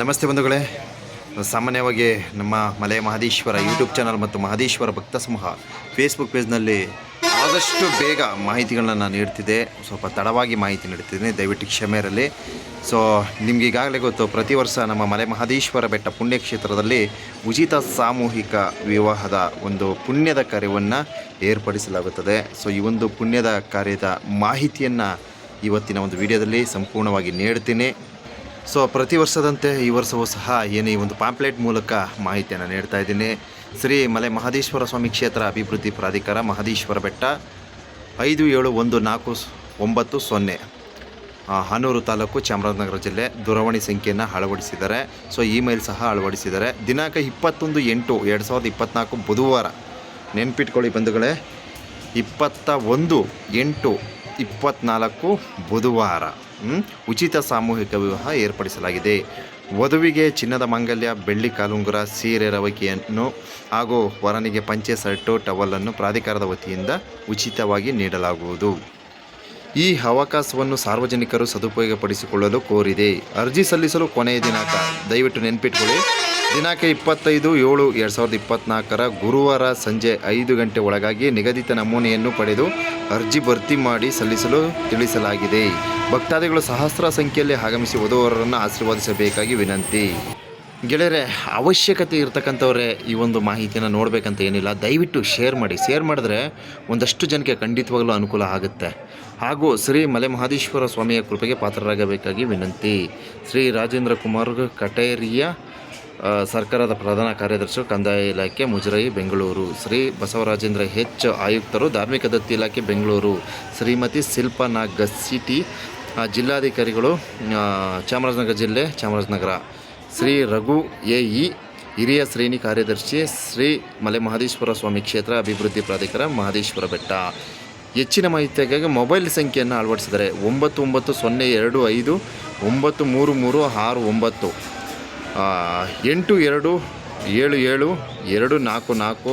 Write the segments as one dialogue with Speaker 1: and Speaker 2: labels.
Speaker 1: ನಮಸ್ತೆ ಬಂಧುಗಳೇ. ಸಾಮಾನ್ಯವಾಗಿ ನಮ್ಮ ಮಲೆ ಮಹದೇಶ್ವರ ಯೂಟ್ಯೂಬ್ ಚಾನಲ್ ಮತ್ತು ಮಹದೇಶ್ವರ ಭಕ್ತ ಸಮೂಹ ಫೇಸ್ಬುಕ್ ಪೇಜ್ನಲ್ಲಿ ಆದಷ್ಟು ಬೇಗ ಮಾಹಿತಿಗಳನ್ನ ನಾನು ನೀಡ್ತಿದ್ದೆ. ಸ್ವಲ್ಪ ತಡವಾಗಿ ಮಾಹಿತಿ ನೀಡ್ತಿದ್ದೀನಿ ದಯವಿಟ್ಟು ಕ್ಷಮೆ ಇರಲಿ. ಸೊ ನಿಮ್ಗೆ ಈಗಾಗಲೇ ಗೊತ್ತು, ಪ್ರತಿ ವರ್ಷ ನಮ್ಮ ಮಲೆ ಮಹದೇಶ್ವರ ಬೆಟ್ಟ ಪುಣ್ಯಕ್ಷೇತ್ರದಲ್ಲಿ ಉಚಿತ ಸಾಮೂಹಿಕ ವಿವಾಹದ ಒಂದು ಪುಣ್ಯದ ಕಾರ್ಯವನ್ನು ಏರ್ಪಡಿಸಲಾಗುತ್ತದೆ. ಸೊ ಈ ಒಂದು ಪುಣ್ಯದ ಕಾರ್ಯದ ಮಾಹಿತಿಯನ್ನು ಇವತ್ತಿನ ಒಂದು ವಿಡಿಯೋದಲ್ಲಿ ಸಂಪೂರ್ಣವಾಗಿ ನೀಡ್ತೀನಿ. ಸೊ ಪ್ರತಿ ವರ್ಷದಂತೆ ಈ ವರ್ಷವೂ ಸಹ ಏನು ಈ ಒಂದು ಪಾಂಪ್ಲೆಟ್ ಮೂಲಕ ಮಾಹಿತಿಯನ್ನು ನೀಡ್ತಾ ಇದ್ದೀನಿ. ಶ್ರೀ ಮಲೆ ಮಹದೇಶ್ವರ ಸ್ವಾಮಿ ಕ್ಷೇತ್ರ ಅಭಿವೃದ್ಧಿ ಪ್ರಾಧಿಕಾರ ಮಹದೇಶ್ವರ ಬೆಟ್ಟ ಐದು ಏಳು ಒಂದು ನಾಲ್ಕು ಒಂಬತ್ತು ಸೊನ್ನೆ. ಹನೂರು ತಾಲೂಕು ಚಾಮರಾಜನಗರ ಜಿಲ್ಲೆ ದೂರವಾಣಿ ಸಂಖ್ಯೆಯನ್ನು ಅಳವಡಿಸಿದ್ದಾರೆ. ಸೊ ಇಮೇಲ್ ಸಹ ಅಳವಡಿಸಿದ್ದಾರೆ. ದಿನಾಂಕ ಇಪ್ಪತ್ತೊಂದು ಎಂಟು ಎರಡು ಸಾವಿರದ ಇಪ್ಪತ್ತ್ನಾಲ್ಕು ಬುಧವಾರ. ನೆನ್ಪಿಟ್ಕೊಳ್ಳಿ ಬಂಧುಗಳೇ. ಇಪ್ಪತ್ತ ಒಂದು ಎಂಟು ಇಪ್ಪತ್ತ್ನಾಲ್ಕು ಬುಧವಾರ? ಉಚಿತ ಸಾಮೂಹಿಕ ವಿವಾಹ ಏರ್ಪಡಿಸಲಾಗಿದೆ. ವಧುವಿಗೆ ಚಿನ್ನದ ಮಂಗಲ್ಯ, ಬೆಳ್ಳಿ ಕಾಲುಂಗುರ, ಸೀರೆ ರವಿಕೆಯನ್ನು ಹಾಗೂ ವರನಿಗೆ ಪಂಚೆ ಸರ್ಟು ಟವಲನ್ನು ಪ್ರಾಧಿಕಾರದ ವತಿಯಿಂದ ಉಚಿತವಾಗಿ ನೀಡಲಾಗುವುದು. ಈ ಅವಕಾಶವನ್ನು ಸಾರ್ವಜನಿಕರು ಸದುಪಯೋಗಪಡಿಸಿಕೊಳ್ಳಲು ಕೋರಿದೆ. ಅರ್ಜಿ ಸಲ್ಲಿಸಲು ಕೊನೆಯ ದಿನಾಂಕ. ದಯವಿಟ್ಟು ನೆನ್ಪಿಟ್ಕೊಳ್ಳಿ. ದಿನಾಂಕ ಇಪ್ಪತ್ತೈದು, ಏಳು, ಎರಡು ಸಾವಿರದ ಇಪ್ಪತ್ತ್ನಾಲ್ಕರ ಗುರುವಾರ ಸಂಜೆ ಐದು ಗಂಟೆ ಒಳಗಾಗಿ ನಿಗದಿತ ನಮೂನೆಯನ್ನು ಪಡೆದು ಅರ್ಜಿ ಭರ್ತಿ ಮಾಡಿ ಸಲ್ಲಿಸಲು ತಿಳಿಸಲಾಗಿದೆ. ಭಕ್ತಾದಿಗಳು ಸಹಸ್ರ ಸಂಖ್ಯೆಯಲ್ಲಿ ಆಗಮಿಸಿ ವಧುವರರನ್ನು ಆಶೀರ್ವಾದಿಸಬೇಕಾಗಿ ವಿನಂತಿ. ಗೆಳೆಯರೆ, ಅವಶ್ಯಕತೆ ಇರ್ತಕ್ಕಂಥವ್ರೆ ಈ ಒಂದು ಮಾಹಿತಿಯನ್ನು ನೋಡಬೇಕಂತ ಏನಿಲ್ಲ. ದಯವಿಟ್ಟು ಶೇರ್ ಮಾಡಿ. ಶೇರ್ ಮಾಡಿದ್ರೆ ಒಂದಷ್ಟು ಜನಕ್ಕೆ ಖಂಡಿತವಾಗಲೂ ಅನುಕೂಲ ಆಗುತ್ತೆ. ಹಾಗೂ ಶ್ರೀ ಮಲೆ ಮಹದೇಶ್ವರ ಸ್ವಾಮಿಯ ಕೃಪೆಗೆ ಪಾತ್ರರಾಗಬೇಕಾಗಿ ವಿನಂತಿ. ಶ್ರೀ ರಾಜೇಂದ್ರ ಕುಮಾರ್ ಕಟೇರಿಯ ಸರ್ಕಾರದ ಪ್ರಧಾನ ಕಾರ್ಯದರ್ಶಿ ಕಂದಾಯ ಇಲಾಖೆ ಮುಜರಾಯಿ ಬೆಂಗಳೂರು. ಶ್ರೀ ಬಸವರಾಜೇಂದ್ರ ಹೆಚ್ ಆಯುಕ್ತರು ಧಾರ್ಮಿಕ ದತ್ತಿ ಇಲಾಖೆ ಬೆಂಗಳೂರು. ಶ್ರೀಮತಿ ಶಿಲ್ಪಾ ನಾಗ್ ಗಸ್ಸಿಟಿ ಜಿಲ್ಲಾಧಿಕಾರಿಗಳು ಚಾಮರಾಜನಗರ ಜಿಲ್ಲೆ, ಚಾಮರಾಜನಗರ. ಶ್ರೀ ರಘು ಎ ಇ ಹಿರಿಯ ಶ್ರೇಣಿ ಕಾರ್ಯದರ್ಶಿ ಶ್ರೀ ಮಲೆ ಮಹದೇಶ್ವರ ಸ್ವಾಮಿ ಕ್ಷೇತ್ರ ಅಭಿವೃದ್ಧಿ ಪ್ರಾಧಿಕಾರ ಮಹದೇಶ್ವರ ಬೆಟ್ಟ. ಹೆಚ್ಚಿನ ಮಾಹಿತಿಗಾಗಿ ಮೊಬೈಲ್ ಸಂಖ್ಯೆಯನ್ನು ಅಳವಡಿಸಿದ್ದಾರೆ ಒಂಬತ್ತು ಒಂಬತ್ತು ಸೊನ್ನೆ ಎರಡು ಐದು, ಒಂಬತ್ತು ಮೂರು ಮೂರು ಆರು ಒಂಬತ್ತು. ಎಂಟು ಎರಡು, ಏಳು ಏಳು, ಎರಡು ನಾಲ್ಕು ನಾಲ್ಕು,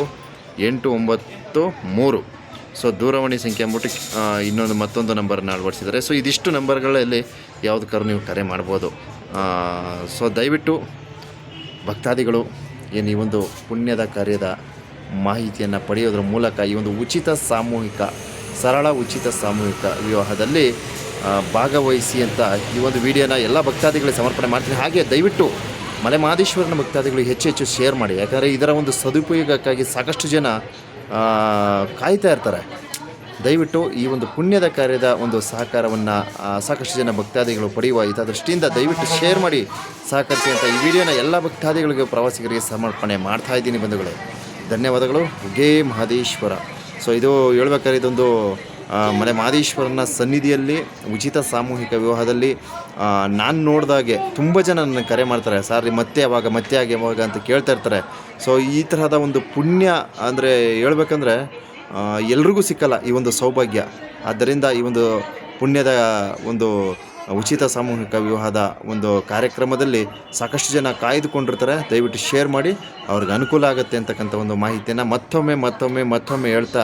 Speaker 1: ಎಂಟು ಒಂಬತ್ತು ಮೂರು. ಸೊ ದೂರವಾಣಿ ಸಂಖ್ಯೆ ಅಂದ್ಬಿಟ್ಟು ಇನ್ನೊಂದು ಮತ್ತೊಂದು ನಂಬರನ್ನು ಅಳವಡಿಸಿದ್ದಾರೆ ಸೊ ಇದಿಷ್ಟು ನಂಬರ್ಗಳಲ್ಲಿ ಯಾವುದಕ್ಕಾದ್ರೂ ನೀವು ಕರೆ ಮಾಡ್ಬೋದು. ಸೊ ದಯವಿಟ್ಟು ಭಕ್ತಾದಿಗಳು ಏನು ಈ ಒಂದು ಪುಣ್ಯದ ಕಾರ್ಯದ ಮಾಹಿತಿಯನ್ನು ಪಡೆಯೋದ್ರ ಮೂಲಕ ಈ ಒಂದು ಉಚಿತ ಸಾಮೂಹಿಕ, ಸರಳ ಉಚಿತ ಸಾಮೂಹಿಕ ವಿವಾಹದಲ್ಲಿ ಭಾಗವಹಿಸಿ ಅಂತ ಈ ಒಂದು ವಿಡಿಯೋನ ಎಲ್ಲ ಭಕ್ತಾದಿಗಳಿಗೆ ಸಮರ್ಪಣೆ ಮಾಡ್ತೀನಿ. ಹಾಗೆ ದಯವಿಟ್ಟು ಮಲೆ ಮಹದೇಶ್ವರನ ಭಕ್ತಾದಿಗಳು ಹೆಚ್ಚು ಹೆಚ್ಚು ಶೇರ್ ಮಾಡಿ. ಯಾಕಂದರೆ ಇದರ ಒಂದು ಸದುಪಯೋಗಕ್ಕಾಗಿ ಸಾಕಷ್ಟು ಜನ ಕಾಯ್ತಾ ಇರ್ತಾರೆ. ದಯವಿಟ್ಟು ಈ ಒಂದು ಪುಣ್ಯದ ಕಾರ್ಯದ ಒಂದು ಸಹಕಾರವನ್ನು ಸಾಕಷ್ಟು ಜನ ಭಕ್ತಾದಿಗಳು ಪಡೆಯುವ ಹಿತದೃಷ್ಟಿಯಿಂದ ದಯವಿಟ್ಟು ಶೇರ್ ಮಾಡಿ ಸಹಕರಿಸಿ ಅಂತ ಈ ವಿಡಿಯೋನ ಎಲ್ಲ ಭಕ್ತಾದಿಗಳಿಗೆ, ಪ್ರವಾಸಿಗರಿಗೆ ಸಮರ್ಪಣೆ ಮಾಡ್ತಾ ಇದ್ದೀನಿ ಬಂಧುಗಳೇ. ಧನ್ಯವಾದಗಳು. ಗೇ ಮಹದೇಶ್ವರ. ಸೊ ಇದು ಹೇಳ್ಬೇಕಾದ್ರೆ ಇದೊಂದು ಮಲೆ ಮಹದೇಶ್ವರನ ಸನ್ನಿಧಿಯಲ್ಲಿ, ಉಚಿತ ಸಾಮೂಹಿಕ ವಿವಾಹದಲ್ಲಿ ನಾನು ನೋಡಿದಾಗೆ ತುಂಬ ಜನ ನನ್ನ ಕರೆ ಮಾಡ್ತಾರೆ. ಸಾರಿ ಮತ್ತೆ ಯಾವಾಗ ಮತ್ತೆ ಆಗಿ ಯಾವಾಗ ಅಂತ ಕೇಳ್ತಾ ಇರ್ತಾರೆ. ಸೊ ಈ ತರಹದ ಒಂದು ಪುಣ್ಯ ಅಂದರೆ ಹೇಳ್ಬೇಕಂದ್ರೆ ಎಲ್ರಿಗೂ ಸಿಕ್ಕಲ್ಲ ಈ ಒಂದು ಸೌಭಾಗ್ಯ. ಆದ್ದರಿಂದ ಈ ಒಂದು ಪುಣ್ಯದ ಒಂದು ಉಚಿತ ಸಾಮೂಹಿಕ ವಿವಾಹದ ಒಂದು ಕಾರ್ಯಕ್ರಮದಲ್ಲಿ ಸಾಕಷ್ಟು ಜನ ಕಾಯ್ದುಕೊಂಡಿರ್ತಾರೆ. ದಯವಿಟ್ಟು ಶೇರ್ ಮಾಡಿ, ಅವ್ರಿಗೆ ಅನುಕೂಲ ಆಗುತ್ತೆ ಅಂತಕ್ಕಂಥ ಒಂದು ಮಾಹಿತಿಯನ್ನು ಮತ್ತೊಮ್ಮೆ ಮತ್ತೊಮ್ಮೆ ಮತ್ತೊಮ್ಮೆ ಹೇಳ್ತಾ